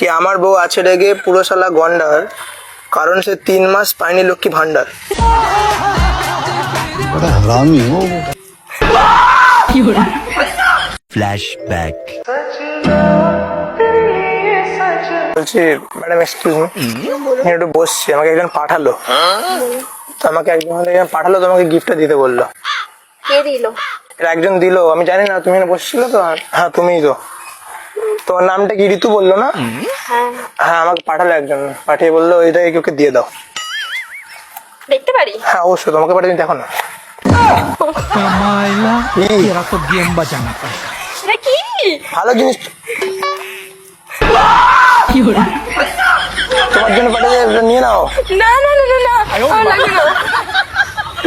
কি আমার বউ আছে রেগে পুরোশালা গন্ডার? কারণ সে তিন মাস পায়নি লক্ষ্মী ভান্ডার বলছি ম্যাডাম এক্সকিউজ মি একটু বসছি আমাকে একজন পাঠালো। তো আমাকে একজন একজন পাঠালো তোমাকে গিফটটা দিতে বলল। কে দিল? একজন দিল আমি জানি না তুমি এখানে বসছিল তো? হ্যাঁ তুমিই তো। তোমার নামটা কি ঋতু বলল না? হ্যাঁ।, হ্যাঁ। আমাকে পাঠালো একজন। পাঠিয়ে বলল ওইটা ওকে দিয়ে দাও। দেখতে পারি? হ্যাঁ অবশ্যই তোমাকে পাঠিয়ে দেখো না ভালো জিনিস। তোমার জন্য পাঠিয়ে নিয়ে নাও। না না না না না।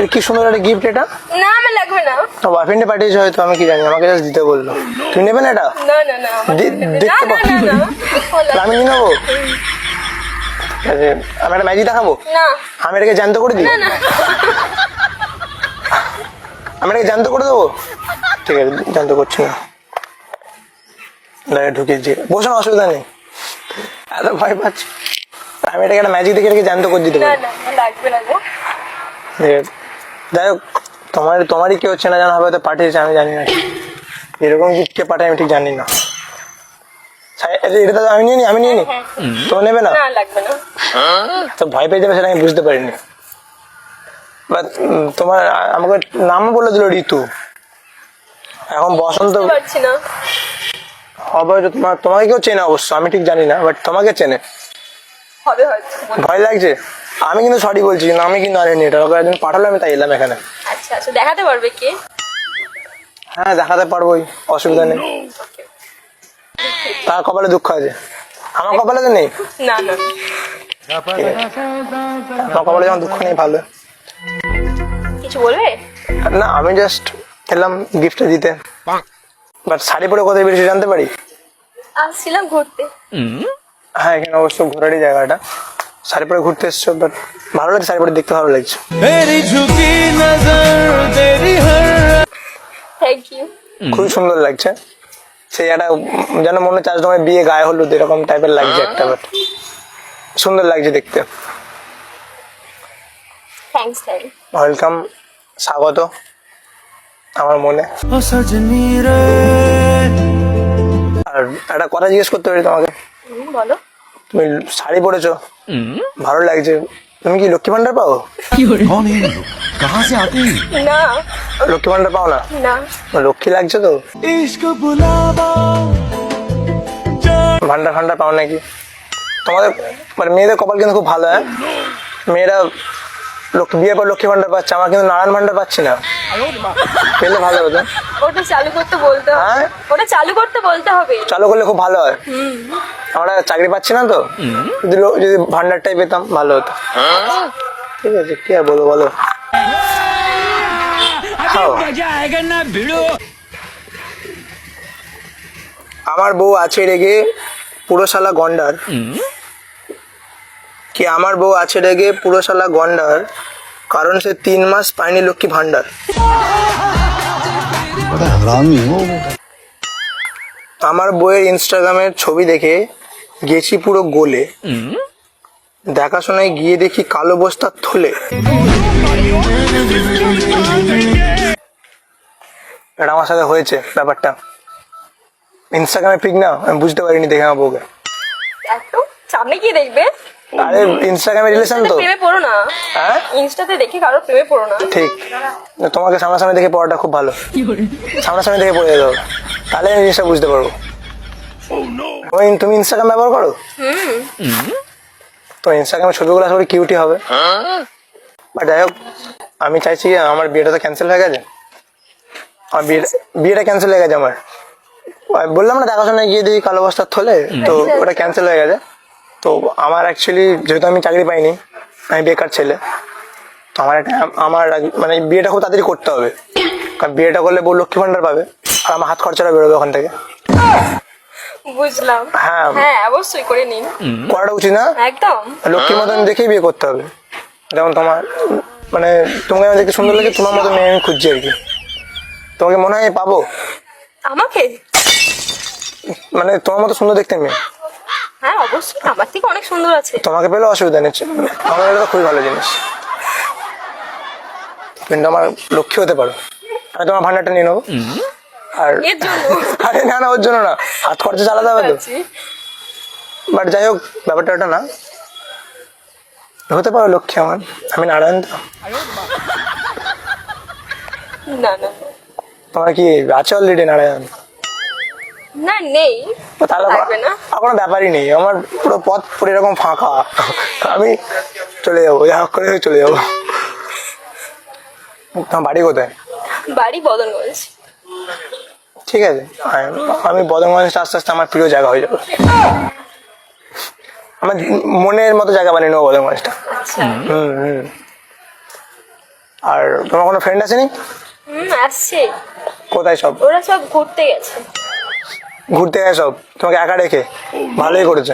এর কি সুন্দর একটা গিফট এটা? না আমার লাগবে না। তো বয়ফ্রেন্ডে পাঠিয়েছে হয়তো আমি কি জানি আমাকে জাস্ট দিতে বলল। তুমি নেবে না এটা? না না না। দেখতে তাহলে আমি নিয়ে নেব? আমি একটা ম্যাজিক দেখাবো? না। আমি এটাকে জ্যান্ত করে দিই? না না। আমি এটাকে জ্যান্ত করে দেবো? ঠিক আছে জ্যান্ত করছি না। দাঁড়িয়ে ঢুকিয়েছি বসে না অসুবিধা নেই। এত ভয় পাচ্ছি। আমি এটাকে একটা ম্যাজিক দেখে এটাকে জ্যান্ত করে দিতে পারি। না লাগবে না। যাই হোক তোমার তোমারই কেউ চেনা জানা? হবে হয়তো পাঠিয়েছে আমি জানি না। এরকম কে পাঠায় আমি ঠিক জানি না। এটা আমি নিয়ে নি আমি নিয়ে নি। তোমার নেবে না? তো ভয় পেয়ে যাবে সেটা আমি বুঝতে পারিনি। বাট তোমার আমাকে নামও বলে দিল ঋতু। এখন বসন্ত হবে হয়তো তোমার তোমাকে কেউ চেনে অবশ্য আমি ঠিক জানি না বাট তোমাকে চেনে। ভয় লাগছে? আমি কিন্তু সরি বলছি কিন্তু আমি কিন্তু আনিনি এটা ওকে একদিন পাঠালো আমি তাই এলাম এখানে। আচ্ছা আচ্ছা দেখাতে পারবে কে? হ্যাঁ দেখাতে পারবোই অসুবিধা নেই। তার কপালে দুঃখ আছে। আমার কপালে তো নেই। না না। আমার কপালে যখন দুঃখ নেই ভালো। কিছু বলবে? না আমি জাস্ট এলাম গিফটটা দিতে। বাট শাড়ি পরে কোথায় বেরিয়েছে জানতে পারি? আসছিলাম ঘুরতে। হ্যাঁ এখানে অবশ্য ঘোরারই জায়গাটা। শাড়ি পরে ঘুরতে এসছো বাট ভালো লাগছে শাড়ি পরে দেখতে ভালো লাগছে। থ্যাংক ইউ খুবই সুন্দর লাগছে। সেই একটা যেন মনে হচ্ছে আজ তোমার বিয়ে গায়ে হলুদ এরকম টাইপের লাগছে একটা বাট সুন্দর লাগছে দেখতে। থ্যাংকস ওয়েলকাম স্বাগত আমার মনে। আর একটা কথা জিজ্ঞেস করতে পারি তোমাকে? বলো। তুমি শাড়ি পরেছো ভালো লাগছে তুমি কি লক্ষ্মী ভান্ডার পাও कौन है ये लोग कहाँ से आते हैं না লক্ষ্মী ভান্ডার পাও না না লক্ষ্মী লাগছে তো ভান্ডার ফান্ডার পাও নাকি তোমাদের মানে মেয়েদের কপাল কিন্তু খুব ভালো হ্যাঁ মেয়েরা লক্ষ্মী বিয়ে পর লক্ষ্মী ভান্ডার পাচ্ছে আমার কিন্তু নারায়ণ ভান্ডার পাচ্ছি না ভালো ওটা চালু করতে বলতে হবে। হ্যাঁ? ওটা চালু করতে বলতে হবে। চালু করলে খুব ভালো হয়। আমরা চাকরি পাচ্ছি না তো? যদি যদি ভান্ডারটাই পেতাম ভালো হতো। ঠিক আছে কি আর বলো? বলো আমার বউ আছে রেগে পুরশালা গন্ডার। কি আমার বউ আছে রেগে পুরশালা গন্ডার? কারণ সে তিন মাস পায়নি লক্ষ্মী ভাণ্ডার। আমার বইয়ের ইনস্টাগ্রামের ছবি দেখে গেছি পুরো গোলে। দেখাশোনায় গিয়ে দেখি কালো বস্তার থলে। এটা আমার সাথে হয়েছে ব্যাপারটা। ইনস্টাগ্রামে পিক না আমি বুঝতে পারিনি দেখে আমার বউকে। সামনে দেখবে? আরে ইনস্টাগ্রামে রিলেশন তো প্রেমে পড়ো না। হ্যাঁ? ইনস্টাতে দেখে কারও প্রেমে পড়ো না। ঠিক। তোমাকে সামনাসামনি দেখে পড়াটা খুব ভালো। সামনাসামনি দেখে পড়ে যেতে হবে তাহলে আমি জিনিসটা বুঝতে পারব। তুমি- তুমি ইনস্টাগ্রাম ব্যবহার করো? তো ইনস্টাগ্রামে ছবিগুলো আসলে কিউটি হবে। বাট যাই হোক আমি চাইছি আমার বিয়েটা তো ক্যান্সেল হয়ে গেছে? আমার বিয়ে বিয়েটা ক্যান্সেল হয়ে গেছে আমার। আমি বললাম না দেখাশোনায় গিয়ে দিই কালো বস্তার থলে তো ওটা ক্যান্সেল হয়ে গেছে। তো আমার অ্যাকচুয়ালি যেহেতু আমি চাকরি পাইনি আমি বেকার ছেলে তো আমার একটা আমার মানে বিয়েটা খুব তাড়াতাড়ি করতে হবে। কারণ বিয়েটা করলে বউ লক্ষ্মী ভান্ডার পাবে আর আমার হাত খরচাটা বেরোবে ওখান থেকে। বুঝলাম। হ্যাঁ। হ্যাঁ অবশ্যই করে নিন। করাটা উচিত না? একদম। লক্ষ্মীর মতন দেখেই বিয়ে করতে হবে। যেমন তোমার মানে তোমাকে আমি দেখতে সুন্দর লাগে তোমার মতো মেয়ে আমি খুঁজছি আর কি। তোমাকে মনে হয় পাবো? আমাকে? মানে তোমার মতো সুন্দর দেখতে মেয়ে হ্যাঁ অবশ্যই আমার থেকে অনেক সুন্দর আছে। তোমাকে পেলে অসুবিধা নেই আমার এটা তো খুবই ভালো জিনিস। কিন্তু আমার লক্ষ্য হতে পারো। আমি তোমার ভান্ডারটা নিয়ে নেব। আর এর জন্য। আরে না না ওর জন্য না। হাত খরচা চালাতে হবে তো। বাট যাই হোক ব্যাপারটা ওটা না। হতে পারো লক্ষ্মী আমার। আমি নারায়ণ তো। না না। তোমার কি আছে অলরেডি নারায়ণ? না নেই। তাহলে না। কোনো ব্যাপারই নেই। আমার পুরো পথ পুরো এরকম ফাঁকা। আমি চলে যাব। যা করে চলে যাব। তোমার বাড়ি কোথায়? বাড়ি বদনগঞ্জ। ঠিক আছে। আমি- বদমগঞ্জটা আস্তে আস্তে আমার প্রিয় জায়গা হয়ে যাবে। আমার মনের মতো জায়গা বানিয়ে নেব বদমগঞ্জটা আচ্ছা। হুম হুম আর তোমার কোনো ফ্রেন্ড আছে নি আসছে। কোথায় সব? ওরা সব ঘুরতে গেছে। ঘুরতে গেছে সব। তোমাকে একা রেখে ভালোই করেছে।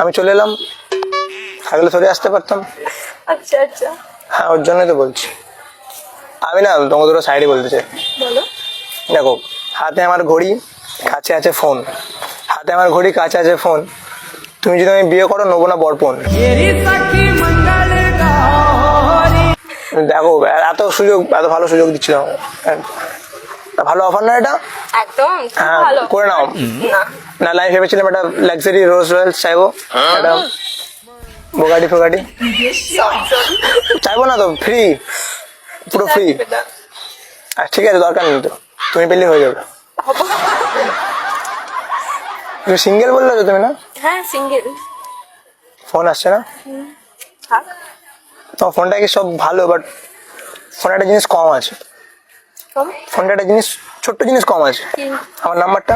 আমি চলে এলাম। থাকলে সরে আসতে পারতাম। আচ্ছা আচ্ছা। হ্যাঁ ওর জন্যই তো বলছি। আমি না তোমাকে দুটো সাইডে বলতে চাই। বলো। দেখো হাতে আমার ঘড়ি কাছে আছে ফোন হাতে আমার ঘড়ি কাছে আছে ফোন তুমি যদি আমি বিয়ে করো নেব না বরপন দেখো এত সুযোগ এত ভালো সুযোগ দিচ্ছিল ভালো অফার না এটা? একদম হ্যাঁ, ভালো। করে নাও। না। লাইফ ভেবেছিলাম একটা লাক্সারি রোজ রয়েলস চাইব। একটা বোগাটি ফোগাটি। সব চাইব না তো ফ্রি পুরো ফ্রি আর ঠিক আছে দরকার নেই তো। তুমি পেলে হয়ে যাবে। তুমি সিঙ্গেল বললে তো তুমি না? হ্যাঁ সিঙ্গেল ফোন আসছে না? তো ফোনটা কি সব ভালো বাট ফোনে একটা জিনিস কম আছে। ফোনটা একটা জিনিস ছোট্ট জিনিস কম আছে। আমার নাম্বারটা।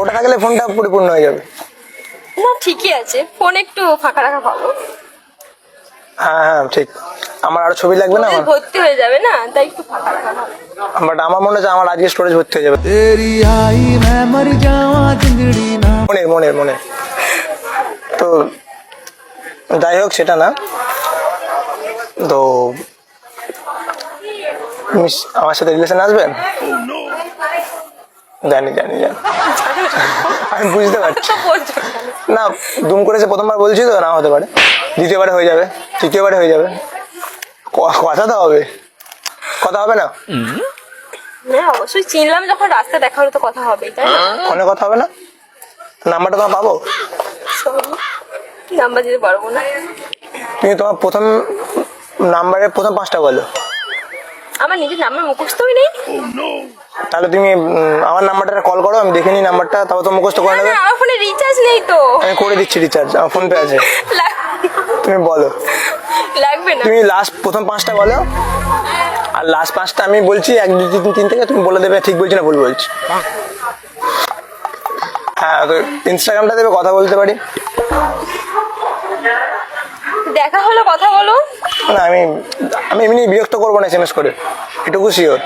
ওটা থাকলে ফোনটা পরিপূর্ণ হয়ে যাবে। না ঠিকই আছে। ফোন একটু ফাঁকা রাখা ভালো। হ্যাঁ হ্যাঁ ঠিক। আমার আরও ছবি লাগবে না ভর্তি হয়ে যাবে না? তাই একটু ফাঁকা রাখা ভালো। বাট আমার মনে হচ্ছে আমার আজকে স্টোরেজ ভর্তি হয়ে যাবে। মনে মনে মনে। তো যাই হোক সেটা না। তো আমার সাথে রিলেশন আসবেন? জানি জানি জানি। আমি বুঝতে পারছি? না দুম করেছে প্রথমবার বলছি তো না হতে পারে। দ্বিতীয়বারে হয়ে যাবে তৃতীয়বারে হয়ে যাবে। কথা তো হবে। কথা হবে না? অবশ্যই চিনলাম যখন রাস্তা দেখা হলে তো কথা হবেই তাই ফোনে কথা হবে না? নাম্বারটা তোমার পাবো? নাম্বার দিতে পারব না? তুমি তোমার প্রথম নাম্বারের প্রথম পাঁচটা বলো। আমার নিজের নাম্বার মুখস্থই নেই। তাহলে তুমি আমার নাম্বারটা কল করো আমি দেখে নিই নাম্বারটা তারপর তো মুখস্থ করে নেবে। আমার ফোনে রিচার্জ নেই তো। আমি করে দিচ্ছি রিচার্জ আমার ফোন পে আছে তুমি বলো। লাগবে না। তুমি লাস্ট প্রথম পাঁচটা বলো। আর লাস্ট পাঁচটা আমি বলছি এক দুই তিন তিন থেকে তুমি বলে দেবে ঠিক বলছি না ভুল বলছি। হ্যাঁ তো ইনস্টাগ্রামটা দেবে কথা বলতে পারি। দেখা হলো কথা বলো। না আমি আমি এমনি বিরক্ত করব না এসএমএস করে। একটু খুশি শিওর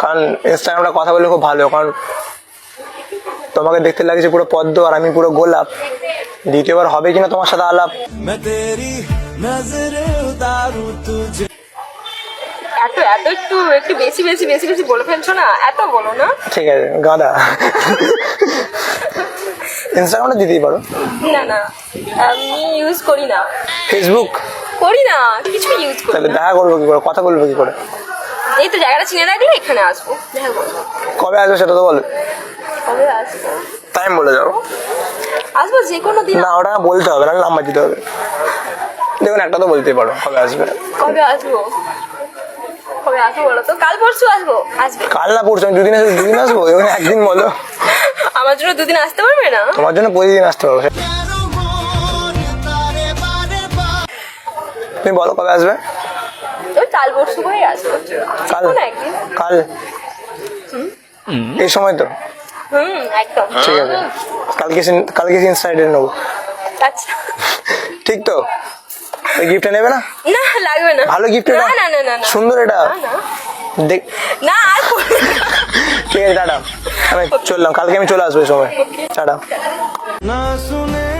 কারণ ইনস্টাগ্রামটা কথা বলে খুব ভালো কারণ তোমাকে দেখতে লাগছে পুরো পদ্ম আর আমি পুরো গোলাপ। দ্বিতীয়বার হবে কিনা তোমার সাথে আলাপ। এত এত একটু একটু বেশি বেশি বেশি বেশি বলে ফেলছো না? এত বলো না। ঠিক আছে গাঁদা। ইনস্টাগ্রামটা দিতেই পারো। না না আমি ইউজ করি না। ফেসবুক করি না কিছু ইউজ করি তাহলে দেখা করব কি করে কথা বলব কি করে? এই তো জায়গাটা চিনে রাখলে এখানে আসব দেখা করব। কবে আসবে সেটা তো বলো। কবে আসব? টাইম বলে যাও আসব যে কোনো দিন। না ওটা বলতে হবে না নাম্বার দিতে হবে। দেখুন একটা তো বলতেই পারো কবে আসবে? কবে আসব? কবে আসব বলো তো? কাল পরশু আসব আসবে। কাল না পরশু আমি দুদিন আসব দুদিন আসব একদিন বলো। আমার জন্য দুদিন আসতে পারবে না? তোমার জন্য প্রতিদিন আসতে পারব তুমি বলো কবে আসবে? ওই কাল পরশু করে আসব। কাল? কাল। এই সময় তো? হুম একদম। ঠিক আছে। কালকে সিন- কালকে ইনসাইডে নেব। আচ্ছা। ঠিক তো? ওই গিফটটা নেবে না? না লাগবে না। ভালো গিফট না এটা না না না না। সুন্দর এটা। না, না। দেখ। না আর ঠিক আছে টাটা। আমি চললাম কালকে আমি চলে আসব এই সময়। টাটা। না শুনে